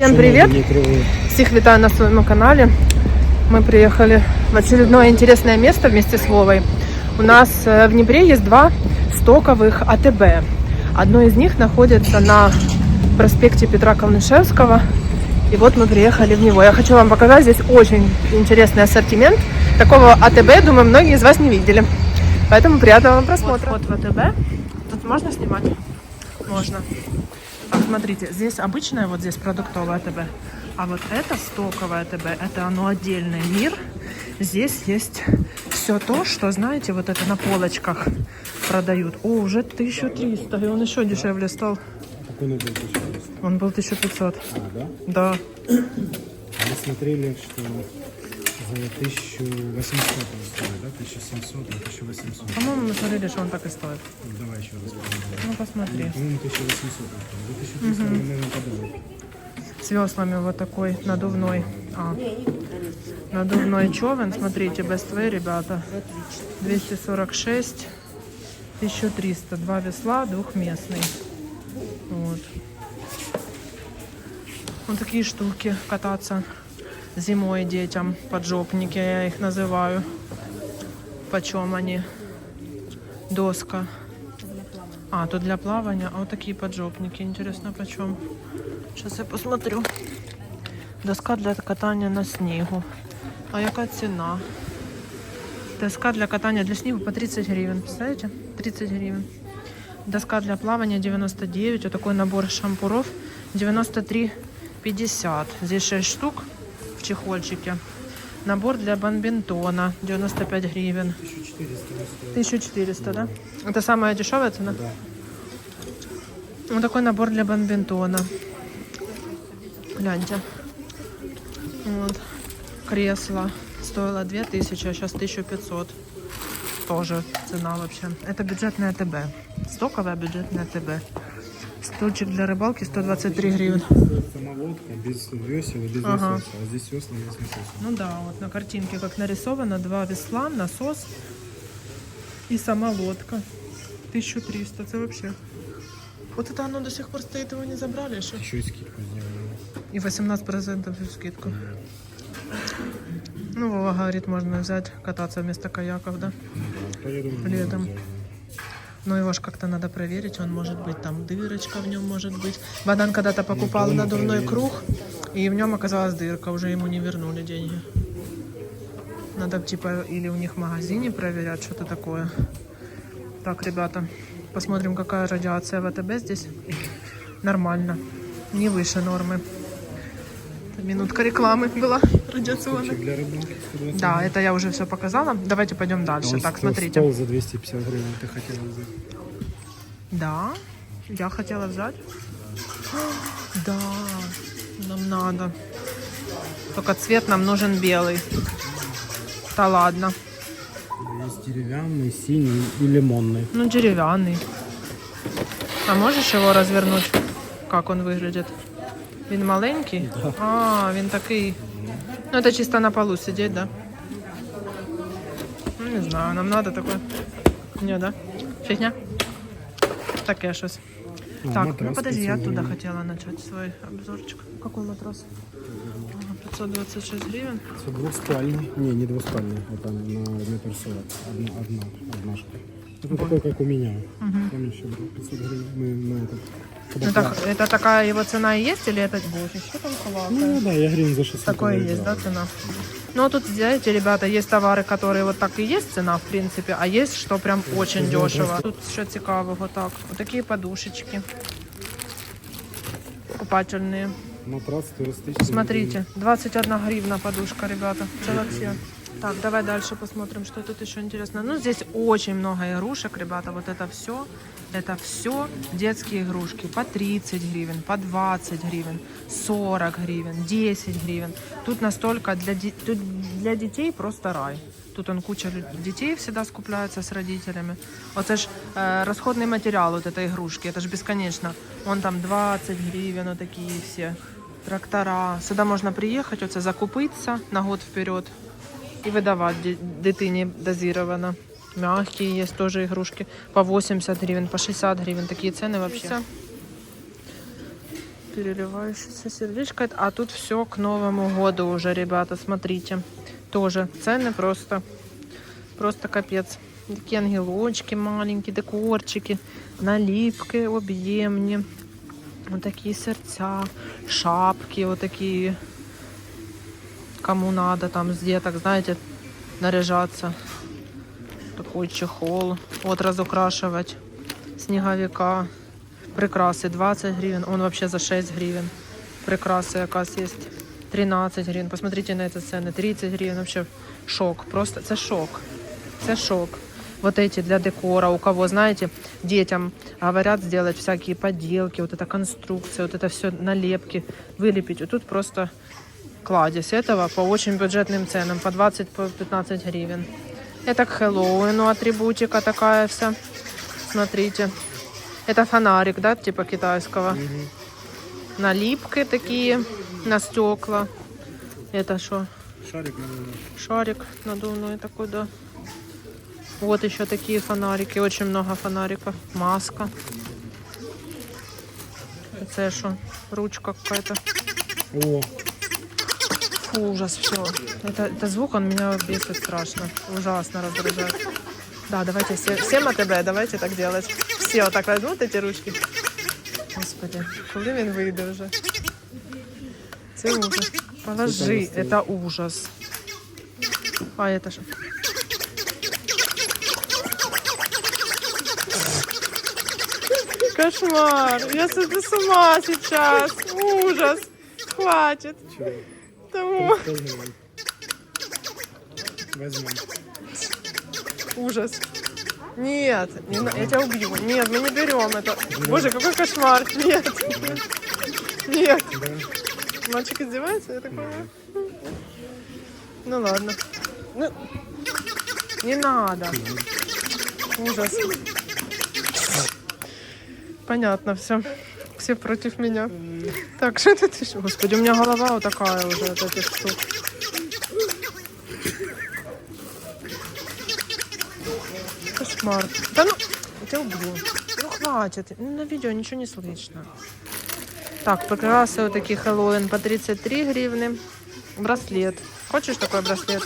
Всем привет! Всех витаю на своем канале. Мы приехали в очередное интересное место вместе с Вовой. У нас э, в Днепре есть два стоковых АТБ. Одно из них находится на проспекте Петра Калнышевского. И вот мы приехали в него. Я хочу вам показать, здесь очень интересный ассортимент. Такого АТБ, думаю, многие из вас не видели. Поэтому приятного вам просмотра. Вот, в АТБ. Тут можно снимать? Можно. Смотрите, здесь обычное, вот здесь продуктовое АТБ. А вот это стоковое АТБ, это оно отдельный мир. Здесь есть все то, что, знаете, вот это на полочках продают. О, уже 1300, и он еще дешевле стал. Он был сейчас? Он был 1500. А, да? Да. Мы смотрели, что за 1800 он стоит, да? 1700 на 1800. По-моему, мы смотрели, что он так и стоит. Давай еще раз посмотрим. Ну, посмотри. По-моему, 1800 он стоит. За 1300 мы, наверное, подумали. С веслами вот такой надувной. А, надувной човен. Смотрите, Best Way, ребята. 246, 1300. Два весла, двухместный. Вот. Вот такие штуки кататься зимой детям. Поджопники я их называю. Почем они? Доска. А, тут для плавания. А вот такие поджопники. Интересно, почем? Сейчас я посмотрю. Доска для катання на снігу. А яка ціна? Доска для катання для снігу по 30 гривен. Представляете? 30 гривен. Доска для плавания 99. Вот такой набор шампуров 93,50. Здесь 6 штук в чехольчике. Набор для бомбинтона 95 гривен. 1400 1400, да? Это самая дешевая цена? Да. Вот такой набор для бомбинтона. Гляньте. Вот. Кресло. Стоило 2000, а сейчас 1500. Тоже цена вообще. Это бюджетное ТБ. Стоковое бюджетное ТБ. Стульчик для рыбалки 123 гривен. Самолодка без весел и без Ага. насоса. А здесь весла и без насоса. Ну да, вот на картинке как нарисовано. Два весла, насос и сама лодка. 1300, это вообще. Вот это оно до сих пор стоит, его не забрали еще. Еще и скидку сделали. И 18% скидку. Ну, Вова говорит, можно взять, кататься вместо каяков, да? Да, то я думаю, Летом. Но его ж как-то надо проверить, он может быть, там дырочка в нем может быть. Богдан когда-то покупал надувной проверить. круг, и в нем оказалась дырка, уже ему не вернули деньги. Надо типа или у них в магазине проверять, что-то такое. Так, ребята, посмотрим, какая радиация в АТБ здесь. Нормально, не выше нормы. Минутка рекламы была радиационная. Стульчик для 120 Да, это я уже все показала. Давайте пойдем дальше. вот Так, стол- смотрите. Стол за 250 гривен ты хотела взять. Да, я хотела взять. Да, нам надо. Только цвет нам нужен белый. Да ладно. Есть деревянный, синий и лимонный. Ну, деревянный. А можешь его развернуть? Как он выглядит? Він маленький? А, він такий. Ну, это чисто на полу сидеть, да? Ну, не знаю, нам надо такое. Не, да? Фигня? Таке щось. А, Так, матрас ну подожди, я 500 оттуда хотела начать свой обзорчик. Какой матрас? Ага, 526 гривен. Это двухспальный. Не, не двухспальный. Это на метр сорок. Одна, одна, однажка. Это такой, как у меня. Помнишь, еще был 500 гривен? Мы на этот... Ну, так, это такая его цена и есть, или это... Боже, что там хватает? Ну да, я гривен за 600. Такое наверное, есть, да, брал. цена? Ну, а тут, знаете, ребята, есть товары, которые вот так и есть цена, в принципе, а есть, что прям очень ну, дешево. просто- Тут еще цікавого так. Вот такие подушечки. Купательные. Матрас туристический. Смотрите, 21 гривна подушка, ребята. Это вообще. Так, давай дальше посмотрим, что тут еще интересно. Ну, здесь очень много игрушек, ребята. Вот это все, это все детские игрушки. По 30 гривен, по 20 гривен, 40 гривен, 10 гривен. Тут настолько для, де- тут для детей просто рай. Тут он куча лю- детей всегда скупляются с родителями. Оце ж э, расходный материал вот этой игрушки, это ж бесконечно. Он там 20 гривен, вот такие все. Трактора. Сюди можна приїхати, оце закупитися на год вперед і видавати ді- дитині дозировано. Мягкие есть тоже игрушки. По 80 гривен, по 60 гривен. Такие цены вообще. Переливающееся сердечко. А тут все к Новому году уже, ребята, смотрите. Тоже цены просто, просто капец. Такие ангелочки маленькие, декорчики, налипки объемні. Вот такие сердца, шапки вот такие. Кому надо там с деток, знаете, наряжаться. Такой чехол. Вот разукрашивать снеговика. Прикраси 20 гривен. Он вообще за 6 гривен. Прикраси якась є. 13 гривен. Посмотрите на эти цены. 30 гривен. Вообще шок. Просто це шок. Це шок. Вот эти для декора, у кого, знаете, детям говорят сделать всякие поделки, вот эта конструкция, вот это все налепки, вылепить. Вот тут просто кладезь этого по очень бюджетным ценам, по 20-15 по 15 гривен. Это к Хэллоуину атрибутика такая вся. Смотрите. Это фонарик, да, типа китайского. Налипки такие на стекла. Это что? Шарик, наверное. Шарик надувной такой, да. Вот еще такие фонарики. Очень много фонариков. Маска. Это что? Ручка какая-то. О, Фу, ужас, все. Это, это звук, он меня бесит страшно. Ужасно раздражает. Да, давайте все, всем АТБ, давайте так делать. Все вот так возьмут эти ручки. Господи, коли він вийде вже? Це ужас. Положи, это ужас. А это что? Кошмар. Я сойду с ума сейчас. Ужас. Хватит. чего? Тому. Возьмем. Ужас. Нет, не я тебя убью. Нет, мы не берем это. Боже, какой кошмар. Нет. Нет. Мальчик издевается? Я такой. Ну ладно. Ну, не надо. Ужас. Понятно, все. Все против меня. Так, что ты ты? Господи, у меня голова вот такая уже от этих штук. Кошмар. Да ну, я тебя убью. Ну хватит. Ну, на видео ничего не слышно. Так, прикрасы вот такие Хэллоуин по 33 гривны. Браслет. Хочешь такой браслет?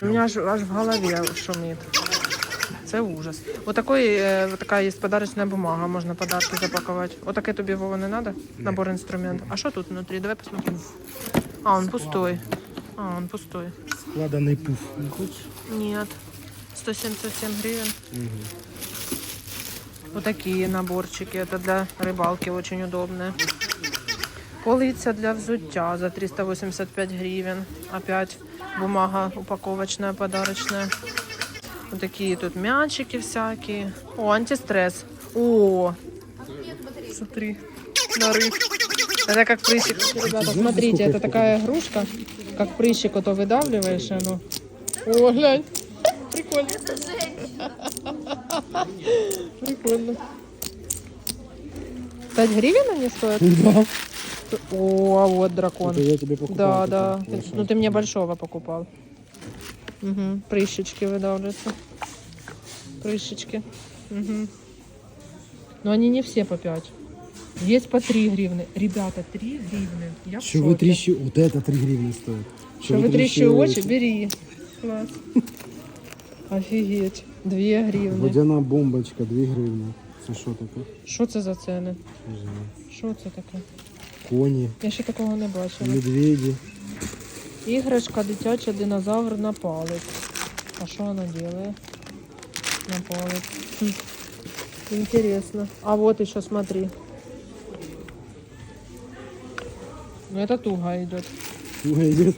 У меня аж, аж в голове шумит. Це ужас. Вот такой, э, вот такая есть подарочная бумага, можно подарки запаковать. Вот таке тобі Вова не надо? Набор инструментов. А что тут внутри? Давай посмотрим. А, он пустой. А, он пустой. Складанный пуф. Не хочешь? Нет. 177 гривен. Угу. Вот такие наборчики. Это для рыбалки очень удобные. Полица для взуття за 385 гривен. Опять бумага упаковочная, подарочная. Вот такие тут мячики всякие. О, антистресс. О, смотри, нарыв. Это как прыщик. Ребята, смотрите, это такая игрушка, как прыщик, вот то выдавливаешь, и оно. О, глянь. Прикольно. Прикольно. 5 гривен они стоят? Да. О, а вот дракон. Это я тебе покупал. Да, такой да. Ты- волшебный. ну ты мне большого покупал. Угу. Прыщички выдавливаются. Прыщички. Угу. Но они не все по 5. Есть по 3 гривны. Ребята, 3 гривны. Я в Что вы шоке. трещи... Вот это 3 гривны стоит. Что вы трещи очи? Бери. Класс. Офигеть. 2 гривны. Водяна бомбочка, 2 гривны. Це що таке? Що це за ціни? Не знаю. Що це таке? Коні, Я ще такого не бачила. медведі. Іграшка дитяча динозавр на палець. А що вона делает? На палець. Хм. Интересно. А вот еще смотри. Ну это туго идет. Туго йде.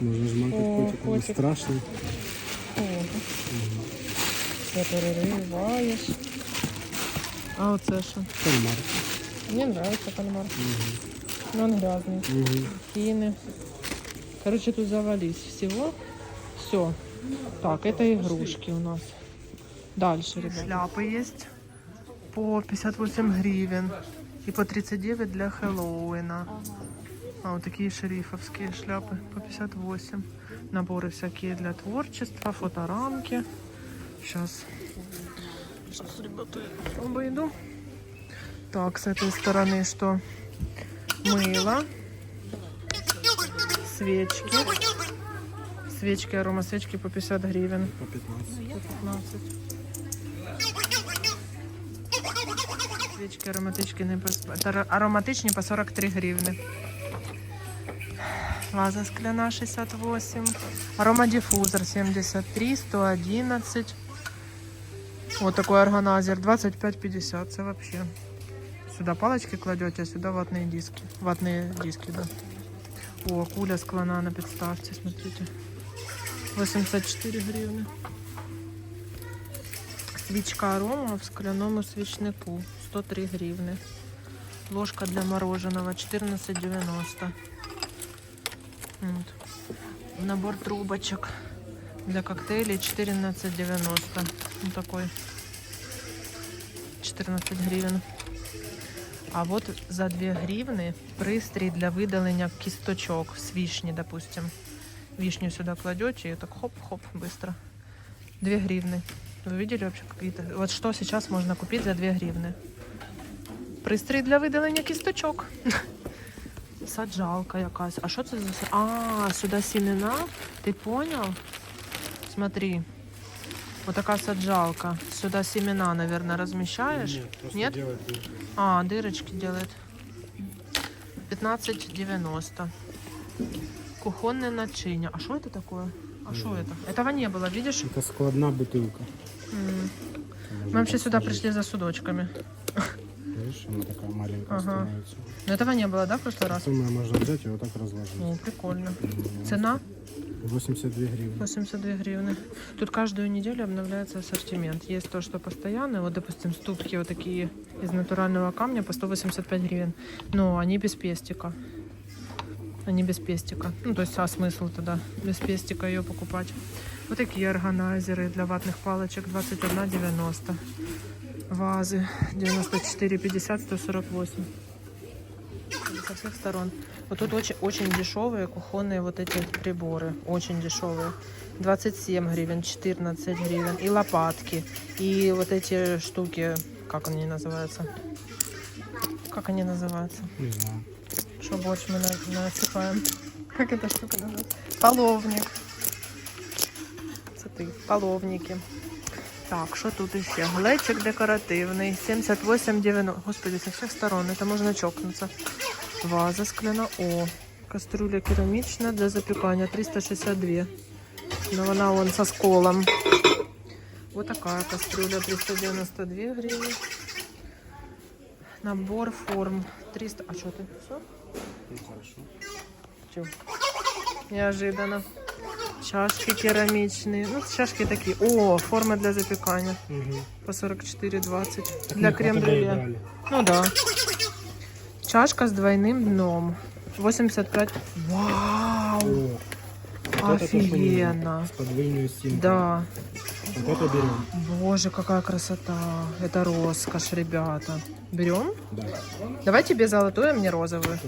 Можна жмакати О, котик, він котик. страшний. Все перериваєш. А оце що? Кальмар. Мне нравится кальмар. Но он грязный. Угу. Фины. Короче, тут завались всего. Все. Так, это игрушки у нас. Дальше, ребята. Шляпы есть по 58 гривен. И по 39 для Хэллоуина. А вот такие шерифовские шляпы по 58. Наборы всякие для творчества, фоторамки. Сейчас. Сейчас, ребята, я обойду. Так, с этой стороны что? Мыло. Свечки. Свечки, аромасвечки по 50 гривен. По 15. По 15. Свічки ароматичні не по, ароматичні по 43 гривни. Ваза скляна 68. Аромадиффузор 73, 111. Вот такой органайзер 25,50. Це вообще. Сюда палочки кладете, а сюда ватные диски. Ватные диски, да. О, куля склана на підставці, смотрите. 84 гривни. Свічка арома в скляному свічнику 103 гривни. Ложка для мороженого 14,90. От. Набор трубочек для коктейлей 14,90. Вот такой. 14 гривен. А вот за 2 гривны пристрій для видалення кісточок з вишні, допустим. Вишню сюда кладете и так хоп-хоп быстро. 2 гривны. Вы видели вообще какие-то? Вот что сейчас можно купить за 2 гривны? Пристрій для видалення кісточок. Саджалка якась. А що це за са- А, сюди сімена. Ти понял? Смотри. Вот такая саджалка. Сюда семена, наверное, размещаешь? Нет, просто Нет? делать дырки. А, дырочки делает. 15,90. Кухонное начиние. А что это такое? А что это? Этого не было, видишь? Это складна бутылка. М. Можно Мы вообще сюда посмотреть. пришли за судочками. Видишь, она такая маленькая Ага. становится. Но этого не было, да, в прошлый раз? Думаю, можно взять и вот так разложить. О, прикольно. М, Цена 82 гривны. 82 гривны. Тут каждую неделю обновляется ассортимент. Есть то, что постоянно. Вот, допустим, ступки вот такие из натурального камня по 185 гривен. Но они без пестика. Они без пестика. Ну, то есть, а смысл тогда без пестика ее покупать? Вот такие органайзеры для ватных палочек 21,90. Вазы 94,50, 148. Со всех сторон. Вот тут очень, очень дешевые кухонные вот эти приборы. Очень дешевые. 27 гривен, 14 гривен. И лопатки. И вот эти штуки, как они называются? Как они называются? Не знаю. Что борщ мы на- насыпаем? Как эта штука называется? Половник. Це ти, половники. Так, що тут іще? Глечик декоративний, 78,90. Господи, со всіх сторон, це можна чокнутися. Ваза скляна. О, кастрюля керамічна для запікання 362. Ну, вона вон со сколом. Вот такая кастрюля 392 гривны. Набор форм 300. А что ты? Все? Ну, хорошо. Чё? Неожиданно. Чашки керамичные. Ну, чашки такие. О, форма для запекания. Угу. По 44,20. Для крем-брюле. Брали. Ну да. Чашка с двойным дном. 85. Вау! Офигенно. С подвойной стенкой. Да. Вот это берем. Боже, какая красота. Это роскошь, ребята. Берем? Да. Давай тебе золотую, а мне розовую.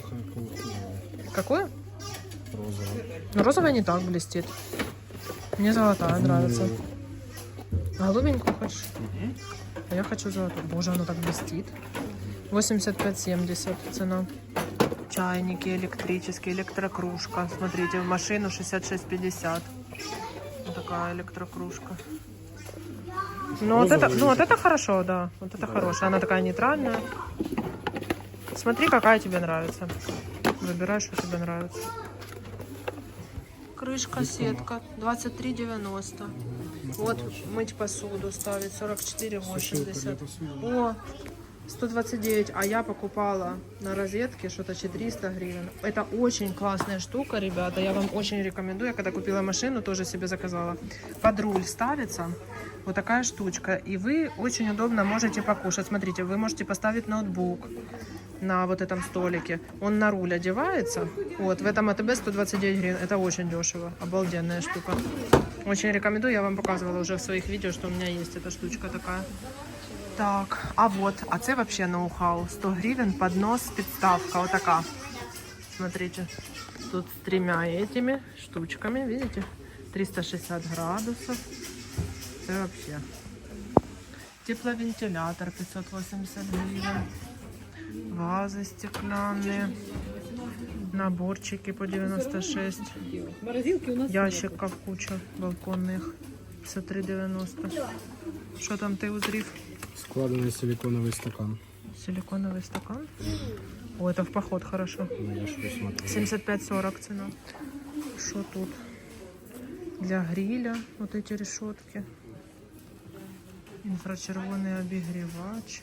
Какую? Розовая. Ну, розовая не так блестит. Мне золотая нравится. Голубенькую хочешь? А я хочу золотую. Боже, она так блестит. 85,70 цена. Чайники электрические, электрокружка. Смотрите, в машину 66,50. Вот такая электрокружка. Ну вот, это, ну вот это хорошо, да. Вот это хорошая. Она такая нейтральная. Смотри, какая тебе нравится. Выбирай, что тебе нравится. Крышка, сетка, 23,90. Вот мыть посуду ставить, Сушилка для 44,80. посуды. О, 129, а я покупала на розетке что-то 400 гривен. Это очень классная штука, ребята, я вам очень рекомендую. Я когда купила машину, тоже себе заказала. Под руль ставится вот такая штучка, и вы очень удобно можете покушать. Смотрите, вы можете поставить ноутбук на вот этом столике. Он на руль одевается. Вот, в этом АТБ 129 гривен. Это очень дешево. Обалденная штука. Очень рекомендую. Я вам показывала уже в своих видео, что у меня есть эта штучка такая. Так, а вот, а це вообще ноу-хау. 100 гривен, поднос, подставка, вот такая. Смотрите, тут с тремя этими штучками, видите? 360 градусов. Это вообще. Тепловентилятор 580 гривен. Вазы стеклянные. Наборчики по 96. Морозилки у нас Ящиков куча балконных. Все 3,90. Что там ты узрив? Складенный силиконовый стакан. Силиконовый стакан. О, это в поход хорошо. Ну, я ж посмотрю. 75-40 цена. Что тут? Для гриля вот эти решетки. Инфрачервоный обогревач.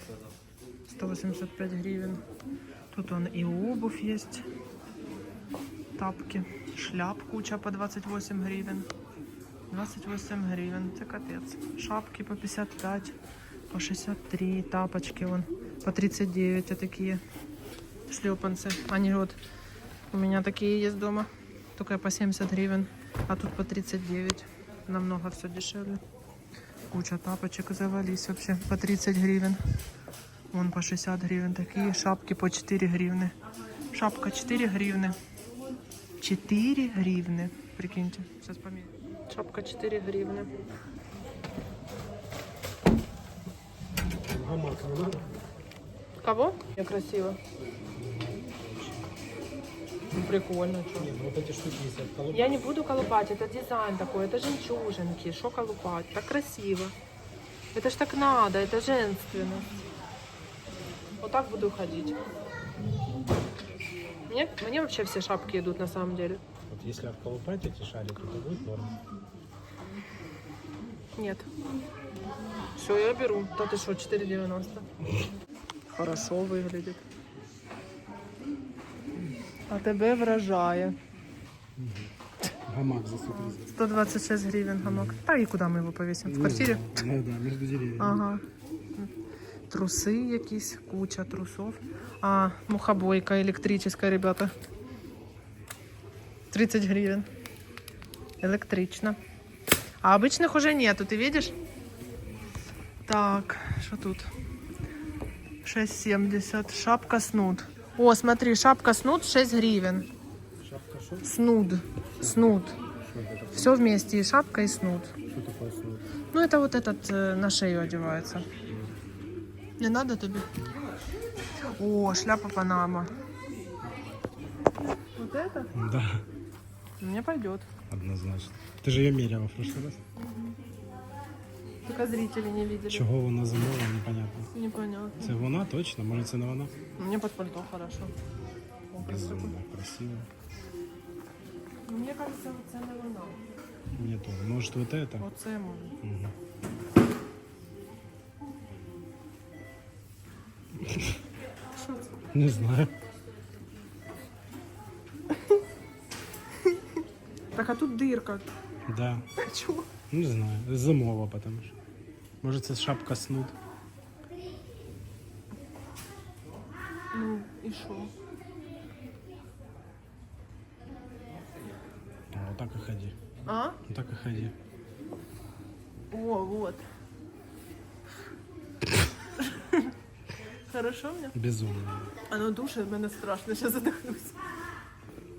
185 гривен. Тут он и обувь есть. Тапки. Шляп куча по 28 гривен. 28 гривен. Это капец. Шапки по 55, по 63. Тапочки вон по 39 вот такие шлепанцы. Они вот у меня такие есть дома. Только по 70 гривен. А тут по 39. Намного все дешевле. Куча тапочек завались вообще по 30 гривен. Вон по 60 гривен такие. Шапки по 4 гривны. Шапка 4 гривны. 4 гривны. Прикиньте. Сейчас померяю. Шапка 4 гривны. Кого? Я красиво. Ну, прикольно, что. Нет, ну вот эти штуки есть от колодца. Я не буду колупать, это дизайн такой, это жемчужинки, что колупать, так красиво. Это ж так надо, это женственно. Вот так буду ходить. Мне, мне вообще все шапки идут на самом деле. Вот если отколупать эти шарики, то будет норм. Нет. Все, я беру. Да ты что, 4,90. Хорошо выглядит. А тебе вражає. Гамак за 130. 126 гривен гамак. Та і куди ми його повісимо? В квартирі? Ну да, между деревьями. Ага. Труси якісь, куча трусов. А, мухобойка електрична, ребята. 30 гривен. Электрично. А обычных уже нету, ты видишь? Так, что тут? 6,70. Шапка снуд. О, смотри, шапка снуд 6 гривен. Шапка шо? Снуд. Снуд. Все вместе, и шапка, и снуд. Что такое снуд? Ну, это вот этот э, на шею одевается. Не надо тебе? О, шляпа Панама. Вот это? Да, Мне пойдет. однозначно. Ты же ее меряла в прошлый раз. Только зрители не видели. Чого вона замовила, непонятно. Непонятно. Це вона точно? Може це не вона? Мне под пальто хорошо. Безумно красиво. Мне кажется, це не вона. Мне тоже. Может вот это? Оце може. Що це? Не знаю. Так, а тут дирка. Да. Чого? Не знаю. Зимова, потому що. Може це шапка снуд. Ну, і що? А, вот так и ходи. А? Вот так и ходи. О, вот. Хорошо мне? Безумно. Оно душит, мене страшно, сейчас задохнусь.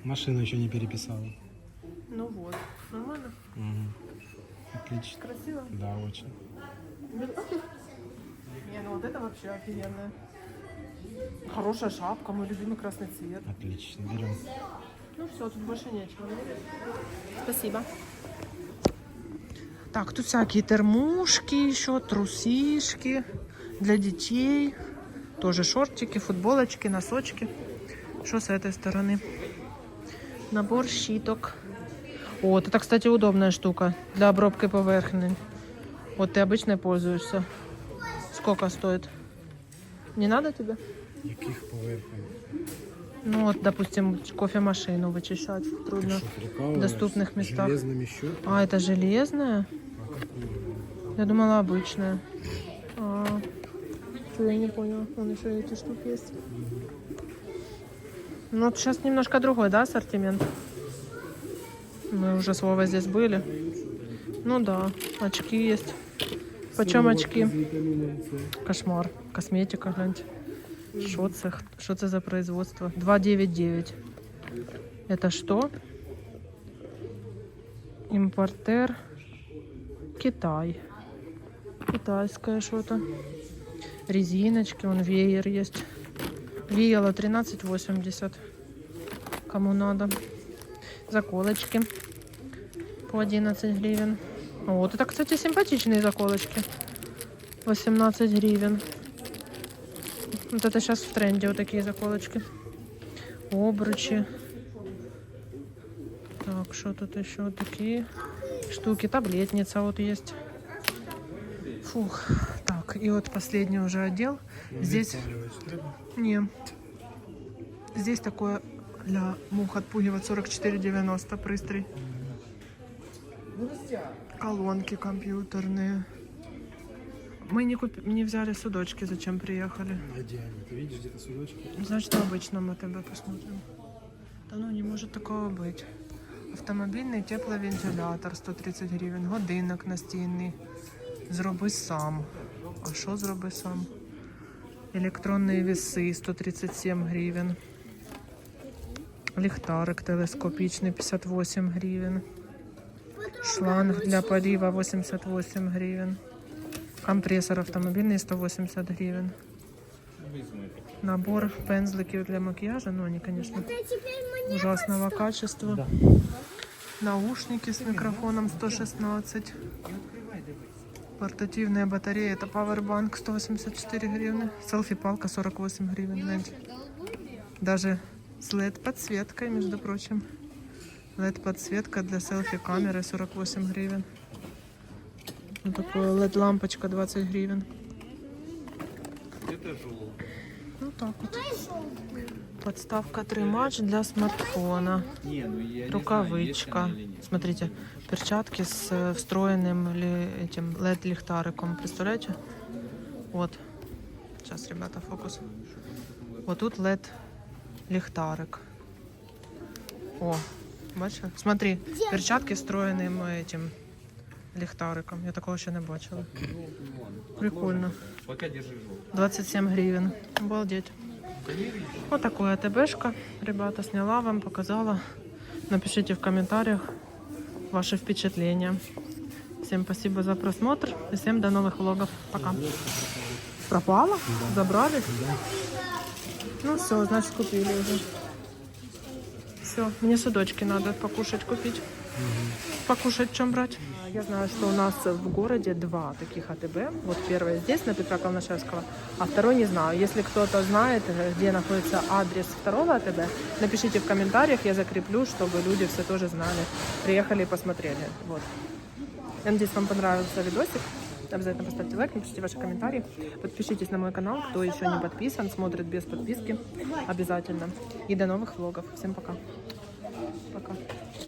Машину еще не переписала. Ну вот, нормально? Мгм. Отлично. Красиво? Да, очень. Не, ну вот это вообще офигенная. Хорошая шапка, мой любимый красный цвет. Отлично. Берем. Ну все, тут больше нечего. Спасибо. Так, тут всякие термушки еще, трусишки для детей. Тоже шортики, футболочки, носочки. Что с этой стороны? Набор щиток. Вот это, кстати, удобная штука для обробки поверхни. Вот ты обычно пользуешься. Сколько стоит? Не надо тебе? Яких поверхень? Ну вот, допустим, кофемашину вычищать трудно. Что? В доступных местах. Железными щетками? А, это железная? А? Я думала обычная. А, что я не поняла. Вон еще эти штуки есть. Ну, вот сейчас немножко другой, да, ассортимент? Мы уже с Вовой здесь были. Ну да, очки есть. Почем очки? Кошмар. Косметика, гляньте. Що це? Це за производство? 299. Это что? Импортер. Китай. Китайское что-то. Резиночки, он веер есть. Виела 13,80. Кому надо. Заколочки по 11 гривен. Вот это, кстати, симпатичные заколочки. 18 гривен. Вот это сейчас в тренде вот такие заколочки. Обручи. Так, что тут еще такие штуки? Таблетница вот есть. Фух. Так, и вот последний уже отдел. Здесь... Не. Здесь такое для мух отпугивать 44,90 пристрой. Колонки компьютерные. Мы не, купи... не взяли судочки, зачем приехали. А где они? Ты видишь где-то судочки? Значит, на обычном мы тогда посмотрим. Да ну, не может такого быть. Автомобільний тепловентилятор 130 гривень, годинник настінний. Зроби сам. А що зроби сам? Електронні веси 137 гривень. Ліхтарик телескопічний 58 гривень. Шланг для полива 88 гривень. Компресор автомобільний 180 гривень. Набор пензликів для макияжа, ну они, конечно, ужасного качества. Наушники с микрофоном 116. Портативная батарея, это Powerbank 184 гривны. Селфи-палка 48 гривен. Даже с LED-подсветкой, между прочим LED-подсветка для селфи-камеры 48 гривен. Вот такая LED-лампочка 20 гривен. Ну так вот. Подставка тримач для смартфона. Не, ну я Рукавичка. Смотрите, перчатки с э, встроенным ли, этим LED-ліхтариком. Представляете? Вот. Сейчас, ребята, фокус. Вот тут LED-ліхтарик. О, бачите? Смотри, перчатки з встроєним этим ліхтариком. Я такого ще не бачила. Прикольно. Пока держи 27 гривен. Обалдеть. Вот такое АТБшка. Ребята, сняла вам, показала. Напишите в комментариях ваши впечатления. Всем спасибо за просмотр и всем до новых влогов. Пока. Пропала? Забрали? Ну все, значит купили уже Все, мне судочки надо покушать купить. Покушать чем брать? Я знаю, что у нас в городе два таких АТБ. Вот первое здесь, на Петра Калнышевского, а второй не знаю. Если кто-то знает, э, где находится адрес второго АТБ, напишите в комментариях, я закреплю, чтобы люди все тоже знали. Приехали и посмотрели. Вот. Я надеюсь, вам понравился видосик. Обязательно поставьте лайк, напишите ваши комментарии. Подпишитесь на мой канал, кто еще не подписан, смотрит без подписки. Обязательно. И до новых влогов. Всем пока. Пока.